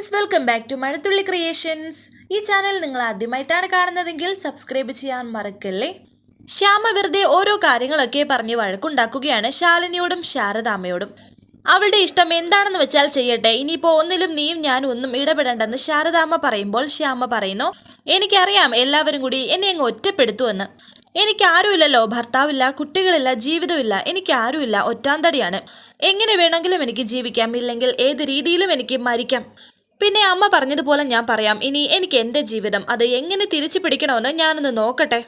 Friends welcome back to Mazhathulli creations ഈ channel നിങ്ങൾ ആദ്യമായിട്ടാണ് കാണുന്നതെങ്കിൽ സബ്സ്ക്രൈബ് ചെയ്യാൻ മറക്കല്ലേ? ശ്യാമ വെറുതെ ഓരോ കാര്യങ്ങളൊക്കെ പറഞ്ഞ് വഴക്കുണ്ടാക്കുകയാണ് ശാലിനിയോടും ശാരദാമ്മയോടും. അവളുടെ ഇഷ്ടം എന്താണെന്ന് വെച്ചാൽ ചെയ്യട്ടെ. ഇനിയിപ്പോൾ ഒന്നിലും നീയും ഞാനും ഒന്നും ഇടപെടേണ്ടെന്ന് ശാരദാമ്മ പറയുമ്പോൾ ശ്യാമ പറയുന്നു എനിക്കറിയാം എല്ലാവരും കൂടി എന്നെ അങ്ങ് ഒറ്റപ്പെടുത്തുമെന്ന്. എനിക്കാരുമില്ലല്ലോ ഭർത്താവില്ല കുട്ടികളില്ല ജീവിതമില്ല എനിക്ക് ആരുമില്ല ഒറ്റാന്തടിയാണ്. എങ്ങനെ വേണമെങ്കിലും എനിക്ക് ജീവിക്കാം ഇല്ലെങ്കിൽ ഏത് രീതിയിലും എനിക്ക് മരിക്കാം. പിന്നെ അമ്മ പറഞ്ഞതുപോലെ ഞാൻ പറയാം. ഇനി എനിക്ക് എന്റെ ജീവിതം അത് എങ്ങനെ തിരിച്ചു പിടിക്കണമെന്ന് ഞാനൊന്ന് നോക്കട്ടെ.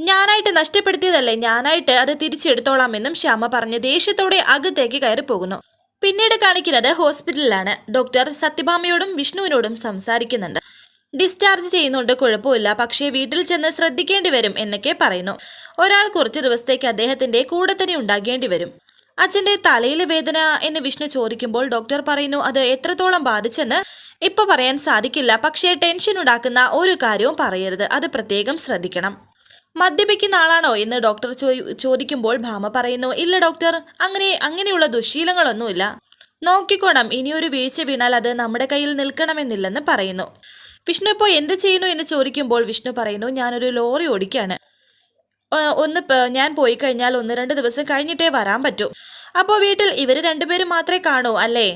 ഞാനായിട്ട് നഷ്ടപ്പെടുത്തിയതല്ലേ? ഞാനായിട്ട് അത് തിരിച്ചെടുത്തോളാമെന്നും ശ്യാമ പറഞ്ഞ് ദേഷ്യത്തോടെ അകത്തേക്ക് കയറി പോകുന്നു. പിന്നീട് കാണിക്കുന്നത് ഹോസ്പിറ്റലിലാണ്. ഡോക്ടർ സത്യഭാമയോടും വിഷ്ണുവിനോടും സംസാരിക്കുന്നുണ്ട്. ഡിസ്ചാർജ് ചെയ്യുന്നുണ്ട് കുഴപ്പമില്ല. പക്ഷേ വീട്ടിൽ ചെന്ന് ശ്രദ്ധിക്കേണ്ടി വരും എന്നൊക്കെ പറയുന്നു. ഒരാൾ കുറച്ച് ദിവസത്തേക്ക് അദ്ദേഹത്തിന്റെ കൂടെ തന്നെ ഉണ്ടാകേണ്ടി വരും. അച്ഛന്റെ തലയിലെ വേദന എന്ന് വിഷ്ണു ചോദിക്കുമ്പോൾ ഡോക്ടർ പറയുന്നു അത് എത്രത്തോളം ബാധിച്ചെന്ന് ഇപ്പൊ പറയാൻ സാധിക്കില്ല. പക്ഷേ ടെൻഷൻ ഉണ്ടാക്കുന്ന ഒരു കാര്യവും പറയരുത്. അത് പ്രത്യേകം ശ്രദ്ധിക്കണം. മദ്യപിക്കുന്ന ആളാണോ എന്ന് ഡോക്ടർ ചോദിക്കുമ്പോൾ ഭാമ പറയുന്നു ഇല്ല ഡോക്ടർ അങ്ങനെ അങ്ങനെയുള്ള ദുശീലങ്ങളൊന്നുമില്ല. നോക്കിക്കോണം ഇനിയൊരു വീഴ്ച വീണാൽ അത് നമ്മുടെ കയ്യിൽ നിൽക്കണമെന്നില്ലെന്ന് പറയുന്നു. വിഷ്ണു ഇപ്പോൾ എന്ത് ചെയ്യുന്നു എന്ന് ചോദിക്കുമ്പോൾ വിഷ്ണു പറയുന്നു ഞാനൊരു ലോറി ഓടിക്കാണ്. ഒന്ന് ഞാൻ പോയി കഴിഞ്ഞാൽ ഒന്ന് രണ്ട് ദിവസം കഴിഞ്ഞിട്ടേ വരാൻ പറ്റൂ. അപ്പോൾ വീട്ടിൽ ഇവർ രണ്ടുപേരും മാത്രമേ കാണൂ അല്ലേ?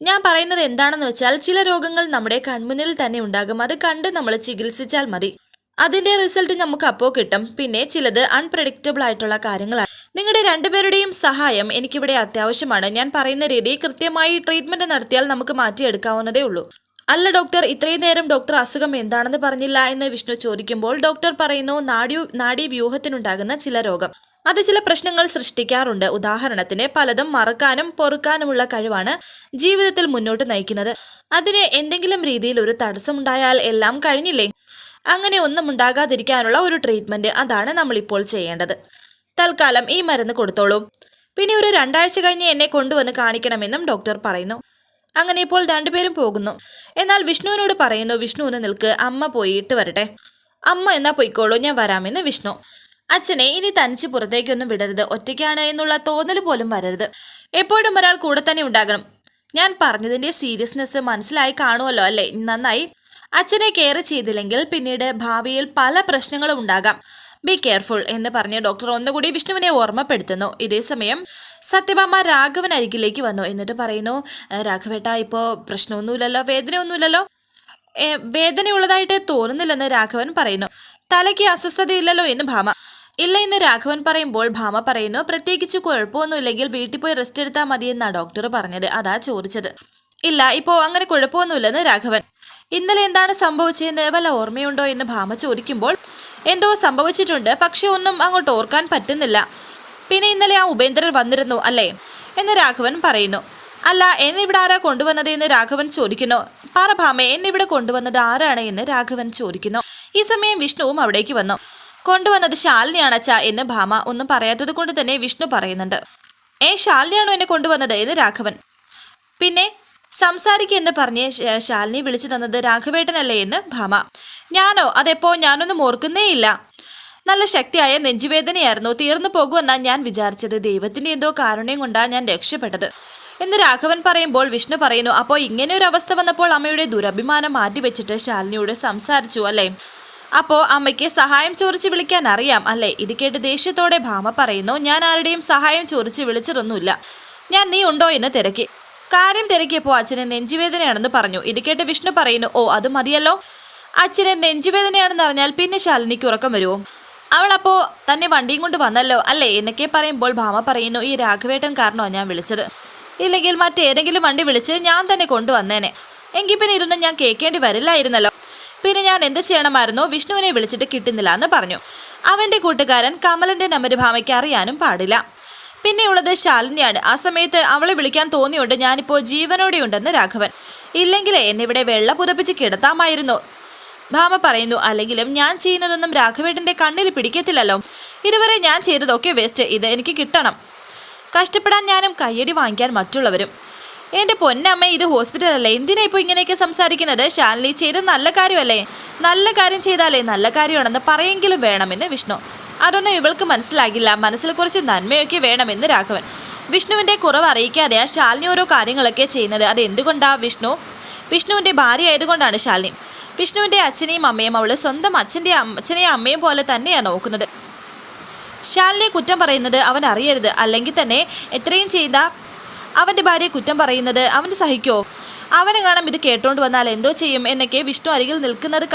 ഞാൻ പറയുന്നത് എന്താണെന്ന് വെച്ചാൽ ചില രോഗങ്ങൾ നമ്മുടെ കൺമുന്നിൽ തന്നെ ഉണ്ടാകും. അത് കണ്ട് നമ്മൾ ചികിത്സിച്ചാൽ മതി. അതിന്റെ റിസൾട്ട് നമുക്ക് അപ്പോ കിട്ടും. പിന്നെ ചിലത് അൺപ്രഡിക്റ്റബിൾ ആയിട്ടുള്ള കാര്യങ്ങളാണ്. നിങ്ങളുടെ രണ്ടുപേരുടെയും സഹായം എനിക്കിവിടെ അത്യാവശ്യമാണ്. ഞാൻ പറയുന്ന രീതി കൃത്യമായി ട്രീറ്റ്മെന്റ് നടത്തിയാൽ നമുക്ക് മാറ്റിയെടുക്കാവുന്നതേ ഉള്ളൂ. അല്ല ഡോക്ടർ ഇത്രയും നേരം ഡോക്ടർ അസുഖം എന്താണെന്ന് പറഞ്ഞില്ല എന്ന് വിഷ്ണു ചോദിക്കുമ്പോൾ ഡോക്ടർ പറയുന്നു നാഡി നാഡീവ്യൂഹത്തിനുണ്ടാകുന്ന ചില രോഗം. അത് ചില പ്രശ്നങ്ങൾ സൃഷ്ടിക്കാറുണ്ട്. ഉദാഹരണത്തിന് പലതും മറക്കാനും പൊറുക്കാനുമുള്ള കഴിവാണ് ജീവിതത്തിൽ മുന്നോട്ട് നയിക്കുന്നത്. അതിന് എന്തെങ്കിലും രീതിയിൽ ഒരു തടസ്സമുണ്ടായാൽ എല്ലാം കഴിഞ്ഞില്ലേ? അങ്ങനെ ഒന്നും ഉണ്ടാകാതിരിക്കാനുള്ള ഒരു ട്രീറ്റ്മെന്റ് അതാണ് നമ്മൾ ഇപ്പോൾ ചെയ്യേണ്ടത്. തൽക്കാലം ഈ മരുന്ന് കൊടുത്തോളൂ. പിന്നെ ഒരു രണ്ടാഴ്ച കഴിഞ്ഞ് എന്നെ കൊണ്ടുവന്ന് കാണിക്കണമെന്നും ഡോക്ടർ പറയുന്നു. അങ്ങനെ ഇപ്പോൾ രണ്ടുപേരും പോകുന്നു. എന്നാൽ വിഷ്ണുവിനോട് പറയുന്നു വിഷ്ണുവിന് നിൽക്ക്. അമ്മ പോയിട്ട് വരട്ടെ. അമ്മ എന്നാ പൊയ്ക്കോളൂ ഞാൻ വരാമെന്ന് വിഷ്ണു. അച്ഛനെ ഇനി തനിച്ച് പുറത്തേക്കൊന്നും വിടരുത്. ഒറ്റയ്ക്കാണ് എന്നുള്ള തോന്നൽ പോലും വരരുത്. എപ്പോഴും ഒരാൾ കൂടെ തന്നെ ഉണ്ടാകണം. ഞാൻ പറഞ്ഞതിന്റെ സീരിയസ്നെസ് മനസ്സിലായി കാണുമല്ലോ അല്ലേ? നന്നായി. അച്ഛനെ കെയർ ചെയ്തില്ലെങ്കിൽ പിന്നീട് ഭാവിയിൽ പല പ്രശ്നങ്ങളും ഉണ്ടാകാം. ബി കെയർഫുൾ എന്ന് പറഞ്ഞ ഡോക്ടർ ഒന്നുകൂടി വിഷ്ണുവിനെ ഓർമ്മപ്പെടുത്തുന്നു. ഇതേസമയം സത്യഭാമ രാഘവൻ അരികിലേക്ക് വന്നു. എന്നിട്ട് പറയുന്നു "ഏ, രാഘവേട്ട ഇപ്പോൾ പ്രശ്നമൊന്നുമില്ലല്ലോ? വേദനയൊന്നുമില്ലല്ലോ? "ഏ, വേദനയുള്ളതായിട്ട് തോന്നുന്നില്ലെന്ന് രാഘവൻ പറയുന്നു. തലയ്ക്ക് അസ്വസ്ഥതയില്ലല്ലോ എന്ന് ഭാമ. ഇല്ല എന്ന് രാഘവൻ പറയുമ്പോൾ ഭാമ പറയുന്നു പ്രത്യേകിച്ച് കുഴപ്പമൊന്നുമില്ലെങ്കിൽ വീട്ടിൽ പോയി റെസ്റ്റ് എടുത്താൽ മതിയെന്നാ ഡോക്ടർ പറഞ്ഞത്. അതാ ചോദിച്ചത്. ഇല്ല ഇപ്പോൾ അങ്ങനെ കുഴപ്പമൊന്നുമില്ലെന്ന് രാഘവൻ. ഇന്നലെ എന്താണ് സംഭവിച്ചതെന്ന് വല്ല ഓർമ്മയുണ്ടോ എന്ന് ഭാമ ചോദിക്കുമ്പോൾ എന്തോ സംഭവിച്ചിട്ടുണ്ട് പക്ഷെ ഒന്നും അങ്ങോട്ട് ഓർക്കാൻ പറ്റുന്നില്ല. പിന്നെ ഇന്നലെ ആ ഉപേന്ദ്രൻ വന്നിരുന്നു അല്ലേ? എന്ന് രാഘവൻ പറയുന്നു. അല്ല എന്നെ ഇവിടെ ആരാ കൊണ്ടുവന്നത്? എന്ന് രാഘവൻ ചോദിക്കുന്നു. പാറ ഭാമ എന്നെ ഇവിടെ കൊണ്ടുവന്നത് ആരാണ്? എന്ന് രാഘവൻ ചോദിക്കുന്നു. ഈ സമയം വിഷ്ണുവും അവിടേക്ക് വന്നു. കൊണ്ടുവന്നത് ശാലിനിയാണച്ചാ എന്ന് ഭാമ ഒന്നും പറയാത്തത് കൊണ്ട് തന്നെ വിഷ്ണു പറയുന്നുണ്ട്. ഏ ശാലിനിയാണോ എന്നെ കൊണ്ടുവന്നത് എന്ന് രാഘവൻ. പിന്നെ സംസാരിക്കുക എന്ന് പറഞ്ഞ് ശാലിനി വിളിച്ചു തന്നത് രാഘവേട്ടനല്ലേ എന്ന് ഭാമ. ഞാനോ അതെപ്പോ ഞാനൊന്നും ഓർക്കുന്നേയില്ല. നല്ല ശക്തിയായ നെഞ്ചുവേദനയായിരുന്നു. തീർന്നു പോകുമെന്നാണ് ഞാൻ വിചാരിച്ചത്. ദൈവത്തിന്റെ എന്തോ കാരുണ്യം കൊണ്ടാ ഞാൻ രക്ഷപ്പെട്ടത്. എന്ന് രാഘവൻ പറയുമ്പോൾ വിഷ്ണു പറയുന്നു അപ്പോൾ ഇങ്ങനെ ഒരു അവസ്ഥ വന്നപ്പോൾ അമ്മയുടെ ദുരഭിമാനം മാറ്റിവെച്ചിട്ട് ശാലിനിയോട് സംസാരിച്ചു അല്ലേ? അപ്പോ അമ്മയ്ക്ക് സഹായം ചോദിച്ച് വിളിക്കാൻ അറിയാം അല്ലേ? ഇത് കേട്ട് ദേഷ്യത്തോടെ ഭാമ പറയുന്നു ഞാൻ ആരുടെയും സഹായം ചോദിച്ച് വിളിച്ചതൊന്നുമില്ല. ഞാൻ നീ ഉണ്ടോ എന്ന് തിരക്കി. കാര്യം തിരക്കിയപ്പോൾ അച്ഛനെ നെഞ്ചുവേദനയാണെന്ന് പറഞ്ഞു. ഇത് കേട്ട് വിഷ്ണു പറയുന്നു ഓ അത് മതിയല്ലോ. അച്ഛനെ നെഞ്ചുവേദനയാണെന്ന് അറിഞ്ഞാൽ പിന്നെ ശാലിനിക്ക് ഉറക്കം വരുമോ? അപ്പോൾ തന്നെ വണ്ടിയും കൊണ്ട് വന്നല്ലോ അല്ലേ? എന്നൊക്കെ പറയുമ്പോൾ ഭാമ പറയുന്നു ഈ രാഘവേട്ടൻ കാരണോ ഞാൻ വിളിച്ചത്? ഇല്ലെങ്കിൽ മറ്റേതെങ്കിലും വണ്ടി വിളിച്ച് ഞാൻ തന്നെ കൊണ്ടുവന്നേനെ. എങ്കിൽ പിന്നെ ഇരുന്ന് ഞാൻ കേൾക്കേണ്ടി വരില്ലായിരുന്നല്ലോ. പിന്നെ ഞാൻ എന്ത് ചെയ്യണമായിരുന്നോ? വിഷ്ണുവിനെ വിളിച്ചിട്ട് കിട്ടുന്നില്ല എന്ന് പറഞ്ഞു. അവന്റെ കൂട്ടുകാരൻ കമലന്റെ നമ്പർ ഭാമയ്ക്ക് അറിയാനും പാടില്ല. പിന്നെയുള്ളത് ശാലിനിയാണ്. ആ സമയത്ത് അവളെ വിളിക്കാൻ തോന്നിയുണ്ട് ഞാനിപ്പോൾ ജീവനോടെയുണ്ടെന്ന് രാഘവൻ. ഇല്ലെങ്കിൽ എന്നിവിടെ വെള്ള പുതപ്പിച്ച് കിടത്താമായിരുന്നു. ഭാമ പറയുന്നു അല്ലെങ്കിലും ഞാൻ ചെയ്യുന്നതൊന്നും രാഘവേട്ടന്റെ കണ്ണിൽ പിടിക്കത്തില്ലല്ലോ. ഇതുവരെ ഞാൻ ചെയ്തതൊക്കെ വേസ്റ്റ് ഇത് എനിക്ക് കിട്ടണം. കഷ്ടപ്പെടാൻ ഞാനും കയ്യടി വാങ്ങിക്കാൻ മറ്റുള്ളവരും. എന്റെ പൊന്നമ്മ ഇത് ഹോസ്പിറ്റലല്ലേ? എന്തിനാ ഇപ്പോൾ ഇങ്ങനെയൊക്കെ സംസാരിക്കുന്നത്? ശാലിനി ചെയ്ത നല്ല കാര്യമല്ലേ? നല്ല കാര്യം ചെയ്താലേ നല്ല കാര്യമാണെന്ന് പറയെങ്കിലും വേണമെന്ന് വിഷ്ണു. അതൊന്നും ഇവൾക്ക് മനസ്സിലാകില്ല. മനസ്സിൽ കുറച്ച് നന്മയൊക്കെ വേണമെന്ന് രാഘവൻ. വിഷ്ണുവിന്റെ കുറവ് അറിയിക്കാതെയാ ശാലിനി ഓരോ കാര്യങ്ങളൊക്കെ ചെയ്യുന്നത്. അത് എന്തുകൊണ്ടാ വിഷ്ണു? വിഷ്ണുവിന്റെ ഭാര്യ ആയതുകൊണ്ടാണ് ശാലിനി. വിഷ്ണുവിന്റെ അച്ഛനെയും അമ്മയും അവൾ സ്വന്തം അച്ഛന്റെ അച്ഛനെയും അമ്മയും പോലെ തന്നെയാണ് നോക്കുന്നത്. ശാലിനിയെ കുറ്റം പറയുന്നത് അവൻ അറിയരുത്. അല്ലെങ്കിൽ തന്നെ എത്രയും ചെയ്ത അവന്റെ ഭാര്യയെ കുറ്റം പറയുന്നത് അവൻ സഹിക്കോ? അവനെ കാണാൻ ഇത് കേട്ടോണ്ട് വന്നാൽ എന്തോ ചെയ്യും എന്നൊക്കെ വിഷ്ണു അരികിൽ നിൽക്കുന്നത്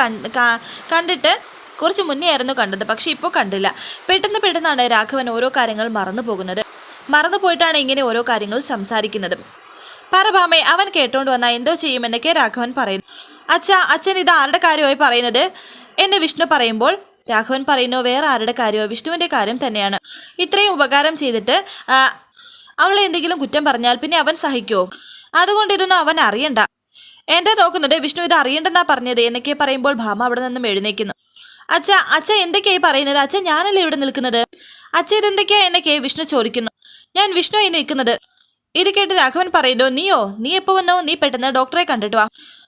കണ്ടിട്ട് കുറച്ച് മുന്നേ ആയിരുന്നു കണ്ടത് പക്ഷെ ഇപ്പോൾ കണ്ടില്ല. പെട്ടെന്ന് പെട്ടെന്നാണ് രാഘവൻ ഓരോ കാര്യങ്ങൾ മറന്നു പോകുന്നത്. മറന്നു പോയിട്ടാണ് ഇങ്ങനെ ഓരോ കാര്യങ്ങൾ സംസാരിക്കുന്നത്. പറഭാമേ അവൻ കേട്ടോണ്ട് വന്നാൽ എന്തോ ചെയ്യുമെന്നൊക്കെ രാഘവൻ പറയുന്നു. അച്ഛ അച്ഛൻ ഇത് ആരുടെ കാര്യമായി പറയുന്നത്? എന്നെ വിഷ്ണു പറയുമ്പോൾ രാഘവൻ പറയുന്നു വേറെ ആരുടെ കാര്യമോ? വിഷ്ണുവിന്റെ കാര്യം തന്നെയാണ്. ഇത്രയും ഉപകാരം ചെയ്തിട്ട് അവളെ എന്തെങ്കിലും കുറ്റം പറഞ്ഞാൽ പിന്നെ അവൻ സഹിക്കോ? അതുകൊണ്ടിരുന്നു അവൻ അറിയണ്ട. എന്റെ നോക്കുന്നത്? വിഷ്ണു ഇത് അറിയണ്ടെന്നാ പറഞ്ഞത്? എന്നൊക്കെ പറയുമ്പോൾ ഭാമ അവിടെ നിന്നും എഴുന്നേക്കുന്നു. അച്ഛ അച്ഛ എന്തൊക്കെയായി പറയുന്നത്? അച്ഛ ഞാനല്ലേ ഇവിടെ നിൽക്കുന്നത്? അച്ഛ ഇതെന്തൊക്കെയാ എന്നൊക്കെ വിഷ്ണു ചോദിക്കുന്നു. ഞാൻ വിഷ്ണു ആയി നിൽക്കുന്നത്. ഇത് കേട്ട് രാഘവൻ പറയുന്നു നീയോ നീ എപ്പോ വന്നോ? നീ പെട്ടെന്ന് ഡോക്ടറെ കണ്ടിട്ട് വാ.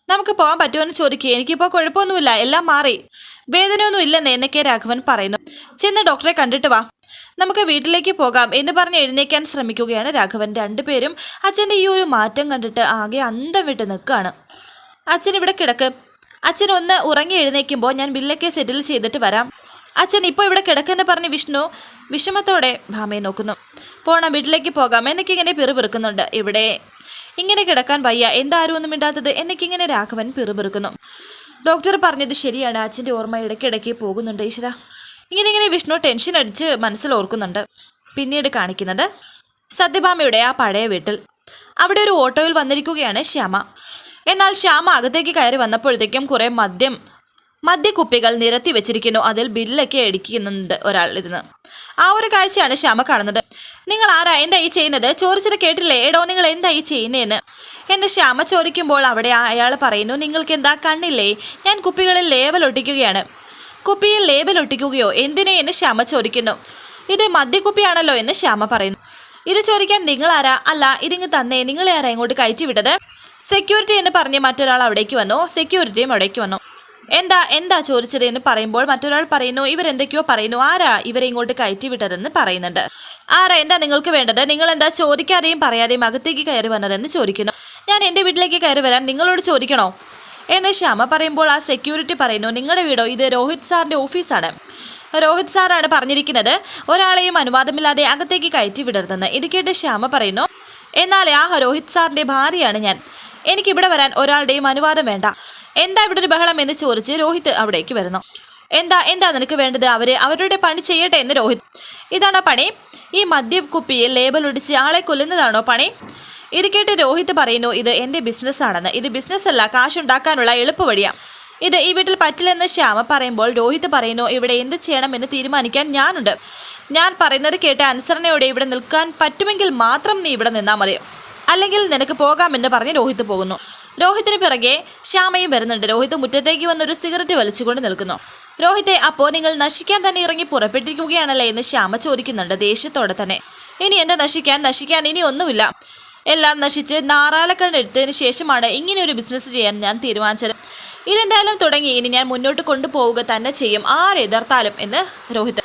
നമുക്ക് പോകാൻ പറ്റുമോ എന്ന് ചോദിക്കുക എനിക്കിപ്പോൾ കുഴപ്പമൊന്നുമില്ല. എല്ലാം മാറി. വേദനയൊന്നും ഇല്ലെന്ന് എന്നൊക്കെ രാഘവൻ പറയുന്നു. ചെന്ന് ഡോക്ടറെ കണ്ടിട്ട് വാ. നമുക്ക് വീട്ടിലേക്ക് പോകാം എന്ന് പറഞ്ഞ് എഴുന്നേക്കാൻ ശ്രമിക്കുകയാണ് രാഘവൻ. രണ്ടുപേരും അച്ഛന്റെ ഈ ഒരു മാറ്റം കണ്ടിട്ട് ആകെ അന്തം വിട്ട് നിൽക്കുകയാണ്. അച്ഛൻ ഇവിടെ കിടക്ക്. അച്ഛൻ ഒന്ന് ഉറങ്ങി എഴുന്നേക്കുമ്പോൾ ഞാൻ ബില്ലൊക്കെ സെറ്റിൽ ചെയ്തിട്ട് വരാം. അച്ഛൻ ഇപ്പോൾ ഇവിടെ കിടക്കെന്ന് പറഞ്ഞ് വിഷ്ണു വിഷമത്തോടെ ഭാമയെ നോക്കുന്നു. പോണം വീട്ടിലേക്ക് പോകാം. ഇങ്ങനെ പിറുപിറുക്കുന്നുണ്ട് ഇവിടെ ഇങ്ങനെ കിടക്കാൻ വയ്യ. എന്താരും ഒന്നും ഇണ്ടാത്തത് എന്നൊക്കെ ഇങ്ങനെ രാഘവൻ പിറുപിറുക്കുന്നു ഡോക്ടർ പറഞ്ഞത് ശരിയാണ്. അച്ഛന്റെ ഓർമ്മ ഇടയ്ക്കിടയ്ക്ക് പോകുന്നുണ്ട് ഈശ്വര. ഇങ്ങനെ ഇങ്ങനെ വിഷ്ണു ടെൻഷൻ അടിച്ച് മനസ്സിൽ ഓർക്കുന്നുണ്ട്. പിന്നീട് കാണിക്കുന്നത് സത്യഭാമയുടെ ആ പഴയ വീട്ടിൽ. അവിടെ ഒരു ഓട്ടോയിൽ വന്നിരിക്കുകയാണ് ശ്യാമ. എന്നാൽ ശ്യാമ അകത്തേക്ക് കയറി വന്നപ്പോഴത്തേക്കും കുറേ മദ്യം മദ്യക്കുപ്പികൾ നിരത്തി വെച്ചിരിക്കുന്നു. അതിൽ ബില്ലൊക്കെ അടിക്കുന്നുണ്ട് ഒരാൾ ഇരുന്ന്. ആ ഒരു കാഴ്ചയാണ് ശ്യാമ കാണുന്നത്. നിങ്ങൾ ആരാ? എന്താ ഈ ചെയ്യുന്നത്? ചോറിച്ചത് കേട്ടില്ലേ? എടോ നിങ്ങൾ എന്താ ഈ ചെയ്യുന്നതെന്ന് എന്നെ ശ്യാമ ചോദിക്കുമ്പോൾ അവിടെ അയാൾ പറയുന്നു നിങ്ങൾക്ക് എന്താ കണ്ണില്ലേ? ഞാൻ കുപ്പികളിൽ ലേവൽ ഒട്ടിക്കുകയാണ്. കുപ്പിയിൽ ലേബൽ ഒട്ടിക്കുകയോ എന്തിനെ എന്ന് ശ്യാമ ചോദിക്കുന്നു. ഇത് മദ്യക്കുപ്പിയാണല്ലോ എന്ന് ശ്യാമ പറയുന്നു. ഇത് ചോദിക്കാൻ നിങ്ങളാരാ? അല്ല ഇതിങ്ങ് തന്നെ. നിങ്ങളെ ആരാ ഇങ്ങോട്ട് കയറ്റി വിട്ടത് സെക്യൂരിറ്റി എന്ന് പറഞ്ഞ് മറ്റൊരാൾ അവിടേക്ക് വന്നു. സെക്യൂരിറ്റിയും അവിടേക്ക് വന്നു. എന്താ എന്താ ചോദിച്ചത് എന്ന് പറയുമ്പോൾ മറ്റൊരാൾ പറയുന്നു ഇവരെന്തൊക്കെയോ പറയുന്നു. ആരാ ഇവരെ ഇങ്ങോട്ട് കയറ്റി വിട്ടതെന്ന് പറയുന്നുണ്ട്. ആരാ? എന്താ നിങ്ങൾക്ക് വേണ്ടത്? നിങ്ങൾ എന്താ ചോദിക്കാതെയും പറയാതെയും അകത്തേക്ക് കയറി വന്നതെന്ന് ചോദിക്കുന്നു. ഞാൻ എന്റെ വീട്ടിലേക്ക് കയറി വരാൻ നിങ്ങളോട് ചോദിക്കണോ? എന്നെ ശ്യാമ പറയുമ്പോൾ ആ സെക്യൂരിറ്റി പറയുന്നു നിങ്ങളുടെ വീടോ? ഇത് രോഹിത് സാറിന്റെ ഓഫീസാണ്. രോഹിത് സാറാണ് പറഞ്ഞിരിക്കുന്നത് ഒരാളെയും അനുവാദമില്ലാതെ അകത്തേക്ക് കയറ്റി വിടരുതെന്ന്. ഇത് കേട്ട് ശ്യാമ പറയുന്നു എന്നാൽ ആ രോഹിത് സാറിന്റെ ഭാര്യയാണ് ഞാൻ. എനിക്കിവിടെ വരാൻ ഒരാളുടെയും അനുവാദം വേണ്ട. എന്താ ഇവിടെ ഒരു ബഹളം? എന്ന് ചോദിച്ച് രോഹിത് അവിടേക്ക് വരുന്നു. എന്താ എന്താ നിനക്ക് വേണ്ടത്? അവർ അവരുടെ പണി ചെയ്യട്ടെ? എന്ന് രോഹിത്. ഇതാണോ പണി? ഈ മദ്യക്കുപ്പിയിൽ ലേബൽ ഒടിച്ച് ആളെ കൊല്ലുന്നതാണോ പണി? ഇത് കേട്ട് രോഹിത് പറയുന്നു ഇത് എന്റെ ബിസിനസ് ആണെന്ന്. ഇത് ബിസിനസ് അല്ല കാശുണ്ടാക്കാനുള്ള എളുപ്പവഴിയാ ഇത് ഈ വീട്ടിൽ പറ്റില്ലെന്ന് ശ്യാമ പറയുമ്പോൾ രോഹിത് പറയുന്നു ഇവിടെ എന്ത് ചെയ്യണമെന്ന് തീരുമാനിക്കാൻ ഞാനുണ്ട്. ഞാൻ പറയുന്നത് കേട്ട് അനുസരണയോടെ ഇവിടെ നിൽക്കാൻ പറ്റുമെങ്കിൽ മാത്രം നീ ഇവിടെ നിന്നാൽ മതി. അല്ലെങ്കിൽ നിനക്ക് പോകാമെന്ന് പറഞ്ഞ് രോഹിത് പോകുന്നു. രോഹിത്തിന് പിറകെ ശ്യാമയും വരുന്നുണ്ട്. രോഹിത് മുറ്റത്തേക്ക് വന്നൊരു സിഗരറ്റ് വലിച്ചുകൊണ്ട് നിൽക്കുന്നു. രോഹിത്തെ അപ്പോൾ നിങ്ങൾ നശിക്കാൻ തന്നെ ഇറങ്ങി പുറപ്പെട്ടിരിക്കുകയാണല്ലേ? എന്ന് ശ്യാമ ചോദിക്കുന്നുണ്ട് ദേഷ്യത്തോടെ തന്നെ. ഇനി എന്റെ നശിക്കാൻ നശിക്കാൻ ഇനി ഒന്നുമില്ല. എല്ലാം നശിച്ച് നാറാലക്കണ്ണ് എടുത്തതിന് ശേഷമാണ് ഇങ്ങനെ ഒരു ബിസിനസ് ചെയ്യാൻ ഞാൻ തീരുമാനിച്ചത്. ഇതെന്തായാലും തുടങ്ങി. ഇനി ഞാൻ മുന്നോട്ട് കൊണ്ടുപോവുക തന്നെ ചെയ്യും. ആരെ എതിർത്താലും എന്ന് രോഹിത്.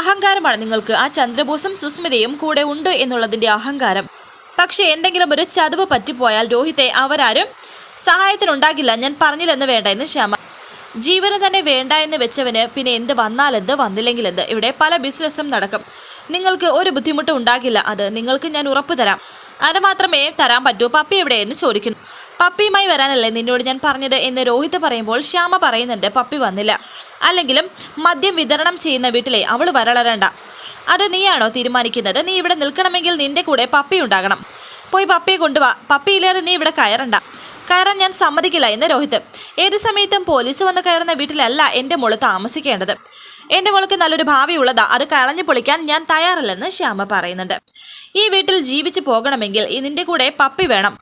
അഹങ്കാരമാണ് നിങ്ങൾക്ക്. ആ ചന്ദ്രബോസും സുസ്മിതയും കൂടെ ഉണ്ട് എന്നുള്ളതിന്റെ അഹങ്കാരം. പക്ഷേ എന്തെങ്കിലും ഒരു ചതവ് പറ്റിപ്പോയാൽ രോഹിത്തെ അവരാരും സഹായത്തിനുണ്ടാകില്ല. ഞാൻ പറഞ്ഞില്ലെന്ന് വേണ്ട എന്ന് ശ്യാമ. ജീവന് തന്നെ വേണ്ട എന്ന് വെച്ചവന് പിന്നെ എന്ത് വന്നാലെന്ത് വന്നില്ലെങ്കിലെന്ത് ഇവിടെ പല ബിസിനസ്സും നടക്കും. നിങ്ങൾക്ക് ഒരു ബുദ്ധിമുട്ടും ഉണ്ടാകില്ല. അത് നിങ്ങൾക്ക് ഞാൻ ഉറപ്പ് തരാം. അത് മാത്രമേ തരാൻ പറ്റൂ. പപ്പി എവിടെ എന്ന് ചോദിക്കുന്നു. പപ്പിയുമായി വരാനല്ലേ നിന്നോട് ഞാൻ പറഞ്ഞത് എന്ന് രോഹിത് പറയുമ്പോൾ ശ്യാമ പറയുന്നുണ്ട് പപ്പി വന്നില്ല. അല്ലെങ്കിലും മദ്യം വിതരണം ചെയ്യുന്ന വീട്ടിലെ അവൾ വരളരണ്ട. അത് നീയാണോ തീരുമാനിക്കുന്നത്? നീ ഇവിടെ നിൽക്കണമെങ്കിൽ നിന്റെ കൂടെ പപ്പി ഉണ്ടാകണം. പോയി പപ്പിയെ കൊണ്ടുവാ പപ്പിയില്ലാതെ നീ ഇവിടെ കയറണ്ട. കയറാൻ ഞാൻ സമ്മതിക്കില്ല എന്ന് രോഹിത്. ഏത് സമയത്തും പോലീസ് വന്ന് കയറുന്ന വീട്ടിലല്ല എന്റെ മോൾ താമസിക്കേണ്ടത്. എന്റെ മോൾക്ക് നല്ലൊരു ഭാവി ഉള്ളതാ. അത് കളഞ്ഞു പൊളിക്കാൻ ഞാൻ തയ്യാറല്ലെന്ന് ശ്യാമ പറയുന്നുണ്ട്. ഈ വീട്ടിൽ ജീവിച്ചു പോകണമെങ്കിൽ നിന്റെ കൂടെ പപ്പി വേണം.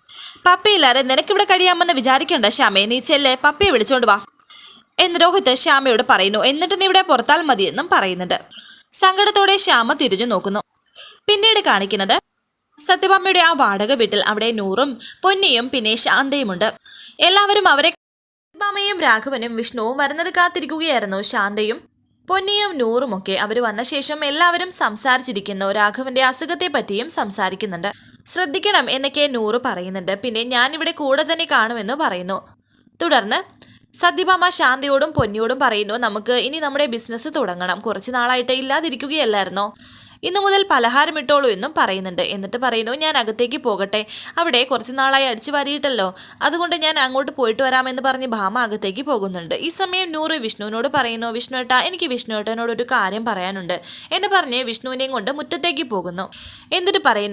പപ്പിയില്ലാതെ നിനക്കിവിടെ കഴിയാമെന്ന് വിചാരിക്കേണ്ട ശ്യാമേ. നീ ചെല്ലേ പപ്പിയെ വിളിച്ചോണ്ട് വാ. എന്ന് രോഹിത് ശ്യാമയോട് പറയുന്നു. എന്നിട്ട് നീ ഇവിടെ പുറത്താൽ മതിയെന്നും പറയുന്നുണ്ട്. സങ്കടത്തോടെ ശ്യാമ തിരിഞ്ഞു നോക്കുന്നു. പിന്നീട് കാണിക്കുന്നത് സത്യഭാമയുടെ ആ വാടക വീട്ടിൽ അവിടെ നൂറും പൊന്നിയും പിന്നെ ശാന്തയുമുണ്ട്. എല്ലാവരും അവരെ സത്യഭാമയും രാഘവനും വിഷ്ണുവും വരുന്നത് കാത്തിരിക്കുകയായിരുന്നു. ശാന്തയും പൊന്നിയും നൂറുമൊക്കെ അവർ വന്ന ശേഷം എല്ലാവരും സംസാരിച്ചിരിക്കുന്നു. രാഘവന്റെ അസുഖത്തെ പറ്റിയും സംസാരിക്കുന്നുണ്ട്. ശ്രദ്ധിക്കണം എന്നൊക്കെ നൂറ് പറയുന്നുണ്ട്. പിന്നെ ഞാനിവിടെ കൂടെ തന്നെ കാണുമെന്ന് പറയുന്നു. തുടർന്ന് സത്യഭാമ ശാന്തിയോടും പൊന്നിയോടും പറയുന്നു നമുക്ക് ഇനി നമ്മുടെ ബിസിനസ് തുടങ്ങണം. കുറച്ച് നാളായിട്ട് ഇല്ലാതിരിക്കുകയല്ലായിരുന്നോ? ഇന്നു മുതൽ പലഹാരം ഇട്ടോളൂ എന്നും പറയുന്നുണ്ട്. എന്നിട്ട് പറയുന്നു ഞാൻ അകത്തേക്ക് പോകട്ടെ. അവിടെ കുറച്ച് നാളായി അടിച്ചു വാരിയിട്ടല്ലോ. അതുകൊണ്ട് ഞാൻ അങ്ങോട്ട് പോയിട്ട് വരാമെന്ന് പറഞ്ഞ് ഭാമ അകത്തേക്ക് പോകുന്നുണ്ട്. ഈ സമയം നൂറ് വിഷ്ണുവിനോട് പറയുന്നു വിഷ്ണുവേട്ട എനിക്ക് വിഷ്ണുവേട്ടനോട് ഒരു കാര്യം പറയാനുണ്ട്. എന്ന് പറഞ്ഞ് വിഷ്ണുവിനെയും കൊണ്ട് മുറ്റത്തേക്ക് പോകുന്നു. എന്നിട്ട് പറയുന്നു